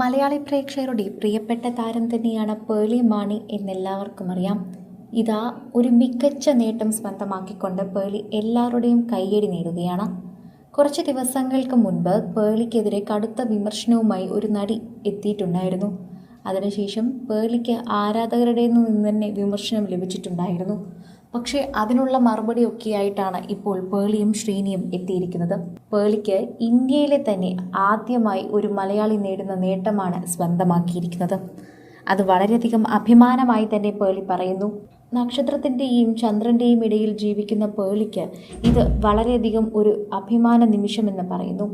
മലയാളി പ്രേക്ഷകരുടെ പ്രിയപ്പെട്ട താരം തന്നെയാണ് പേളി മാണി എന്നെല്ലാവർക്കും അറിയാം. ഇതാ ഒരു മികച്ച നേട്ടം സ്വന്തമാക്കിക്കൊണ്ട് പേളി എല്ലാവരുടെയും കയ്യടി നേടുകയാണ്. കുറച്ച് ദിവസങ്ങൾക്ക് മുൻപ് പേളിക്കെതിരെ കടുത്ത വിമർശനവുമായി ഒരു നടി എത്തിയിട്ടുണ്ടായിരുന്നു. അതിനുശേഷം പേളിക്ക് ആരാധകരുടെ നിന്ന് തന്നെ വിമർശനം ലഭിച്ചിട്ടുണ്ടായിരുന്നു. പക്ഷേ അതിനുള്ള മറുപടി ഒക്കെയായിട്ടാണ് ഇപ്പോൾ പേളിയും ശ്രീനിയും എത്തിയിരിക്കുന്നത്. പേളിക്ക് ഇന്ത്യയിലെ തന്നെ ആദ്യമായി ഒരു മലയാളി നേടുന്ന നേട്ടമാണ് സ്വന്തമാക്കിയിരിക്കുന്നത്. അത് വളരെയധികം അഭിമാനമായി തന്നെ പേളി പറയുന്നു. നക്ഷത്രത്തിന്റെയും ചന്ദ്രന്റെയും ഇടയിൽ ജീവിക്കുന്ന പേളിക്ക് ഇത് വളരെയധികം ഒരു അഭിമാന നിമിഷമെന്ന് പറയുന്നു.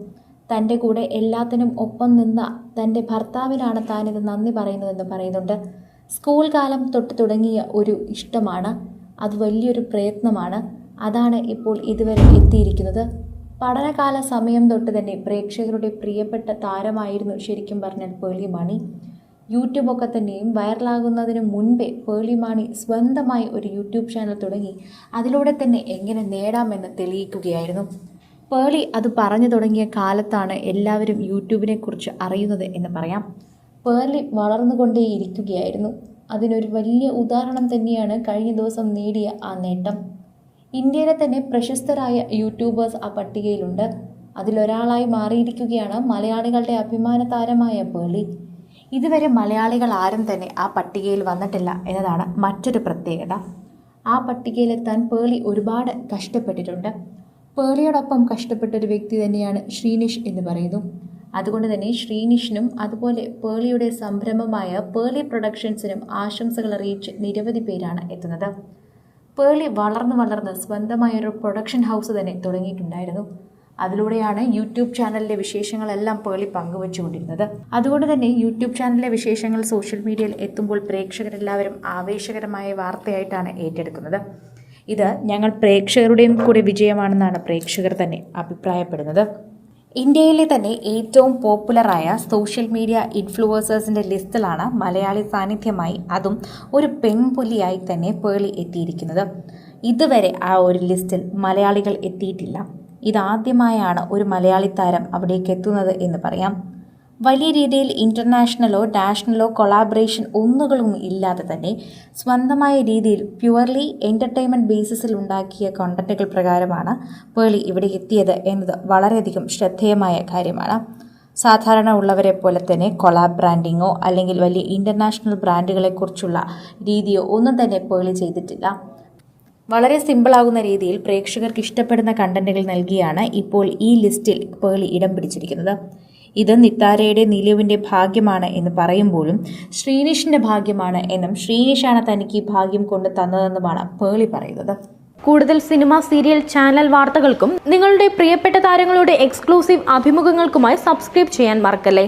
തന്റെ കൂടെ എല്ലാത്തിനും ഒപ്പം നിന്ന തന്റെ ഭർത്താവിനാണ് താനിത് നന്ദി പറയുന്നതെന്ന് പറയുന്നുണ്ട്. സ്കൂൾ കാലം തൊട്ട് തുടങ്ങിയ ഒരു ഇഷ്ടമാണ്. അത് വലിയൊരു പ്രയത്നമാണ്. അതാണ് ഇപ്പോൾ ഇതുവരെ എത്തിയിരിക്കുന്നത്. പഠനകാല സമയം തൊട്ട് തന്നെ പ്രേക്ഷകരുടെ പ്രിയപ്പെട്ട താരമായിരുന്നു ശരിക്കും പറഞ്ഞാൽ പേളി മണി. യൂട്യൂബൊക്കെ തന്നെയും വൈറലാകുന്നതിന് മുൻപേ പേളി മാണി സ്വന്തമായി ഒരു യൂട്യൂബ് ചാനൽ തുടങ്ങി. അതിലൂടെ തന്നെ എങ്ങനെ നേടാമെന്ന് തെളിയിക്കുകയായിരുന്നു. പേളി അത് പറഞ്ഞു തുടങ്ങിയ കാലത്താണ് എല്ലാവരും യൂട്യൂബിനെക്കുറിച്ച് അറിയുന്നത് എന്ന് പറയാം. പേർലി വളർന്നുകൊണ്ടേയിരിക്കുകയായിരുന്നു. അതിനൊരു വലിയ ഉദാഹരണം തന്നെയാണ് കഴിഞ്ഞ ദിവസം നേടിയ ആ നേട്ടം. ഇന്ത്യയിലെ തന്നെ പ്രശസ്തരായ യൂട്യൂബേഴ്സ് ആ പട്ടികയിലുണ്ട്. അതിലൊരാളായി മാറിയിരിക്കുകയാണ് മലയാളികളുടെ അഭിമാന താരമായ പേളി. ഇതുവരെ മലയാളികൾ ആരും തന്നെ ആ പട്ടികയിൽ വന്നിട്ടില്ല എന്നതാണ് മറ്റൊരു പ്രത്യേകത. ആ പട്ടികയിലെത്താൻ പേളി ഒരുപാട് കഷ്ടപ്പെട്ടിട്ടുണ്ട്. പേളിയോടൊപ്പം കഷ്ടപ്പെട്ട ഒരു വ്യക്തി തന്നെയാണ് ശ്രീനിഷ് എന്ന് പറയുന്നു. അതുകൊണ്ട് തന്നെ ശ്രീനിഷിനും അതുപോലെ പേളിയുടെ സംരംഭമായ പേളി പ്രൊഡക്ഷൻസിനും ആശംസകൾ അറിയിച്ച് നിരവധി പേരാണ് എത്തുന്നത്. പേളി വളർന്ന് വളർന്ന് സ്വന്തമായൊരു പ്രൊഡക്ഷൻ ഹൗസ് തന്നെ തുടങ്ങിയിട്ടുണ്ടായിരുന്നു. അതിലൂടെയാണ് യൂട്യൂബ് ചാനലിലെ വിശേഷങ്ങളെല്ലാം പേളി പങ്കുവച്ചുകൊണ്ടിരുന്നത്. അതുകൊണ്ട് തന്നെ യൂട്യൂബ് ചാനലിലെ വിശേഷങ്ങൾ സോഷ്യൽ മീഡിയയിൽ എത്തുമ്പോൾ പ്രേക്ഷകരെല്ലാവരും ആവേശകരമായ വാർത്തയായിട്ടാണ് ഏറ്റെടുക്കുന്നത്. ഇത് ഞങ്ങൾ പ്രേക്ഷകരുടെയും കൂടെ വിജയമാണെന്നാണ് പ്രേക്ഷകർ തന്നെ അഭിപ്രായപ്പെടുന്നത്. ഇന്ത്യയിലെ തന്നെ ഏറ്റവും പോപ്പുലറായ സോഷ്യൽ മീഡിയ ഇൻഫ്ലുവൻസേഴ്സിന്റെ ലിസ്റ്റിലാണ് മലയാളി സാന്നിധ്യമായി അതും ഒരു പെൺപുലിയായി തന്നെ പേളി എത്തിയിരിക്കുന്നത്. ഇതുവരെ ആ ഒരു ലിസ്റ്റിൽ മലയാളികൾ എത്തിയിട്ടില്ല. ഇതാദ്യമായാണ് ഒരു മലയാളി താരം അവിടേക്ക് എത്തുന്നത് എന്ന് പറയാം. വലിയ രീതിയിൽ ഇന്റർനാഷണലോ നാഷണലോ കൊളാബറേഷൻ ഒന്നുകളും ഇല്ലാതെ തന്നെ സ്വന്തമായ രീതിയിൽ പ്യുവർലി എന്റർടൈൻമെന്റ് ബേസിസിൽ ഉണ്ടാക്കിയ കോണ്ടന്റുകൾ പ്രകാരമാണ് പേളി ഇവിടെ എത്തിയത് എന്നത് വളരെയധികം ശ്രദ്ധേയമായ കാര്യമാണ്. സാധാരണ ഉള്ളവരെ പോലെ തന്നെ കൊളാബ് ബ്രാൻഡിങ്ങോ അല്ലെങ്കിൽ വലിയ ഇന്റർനാഷണൽ ബ്രാൻഡുകളെക്കുറിച്ചുള്ള രീതിയോ ഒന്നും തന്നെ പേളി ചെയ്തിട്ടില്ല. വളരെ സിമ്പിളാകുന്ന രീതിയിൽ പ്രേക്ഷകർക്ക് ഇഷ്ടപ്പെടുന്ന കണ്ടന്റുകൾ നൽകിയാണ് ഇപ്പോൾ ഈ ലിസ്റ്റിൽ പേളി ഇടം പിടിച്ചിരിക്കുന്നത്. ഇത് നിത്താരയുടെ നിലവിന്റെ ഭാഗ്യമാണ് എന്ന് പറയുമ്പോഴും ശ്രീനിഷിന്റെ ഭാഗ്യമാണ് എന്നും ശ്രീനിഷാണ് തനിക്ക് ഈ ഭാഗ്യം കൊണ്ട് തന്നതെന്നുമാണ് പേളി പറയുന്നത്. കൂടുതൽ സിനിമ സീരിയൽ ചാനൽ വാർത്തകൾക്കും നിങ്ങളുടെ പ്രിയപ്പെട്ട താരങ്ങളുടെ എക്സ്ക്ലൂസീവ് അഭിമുഖങ്ങൾക്കുമായി സബ്സ്ക്രൈബ് ചെയ്യാൻ മറക്കല്ലേ?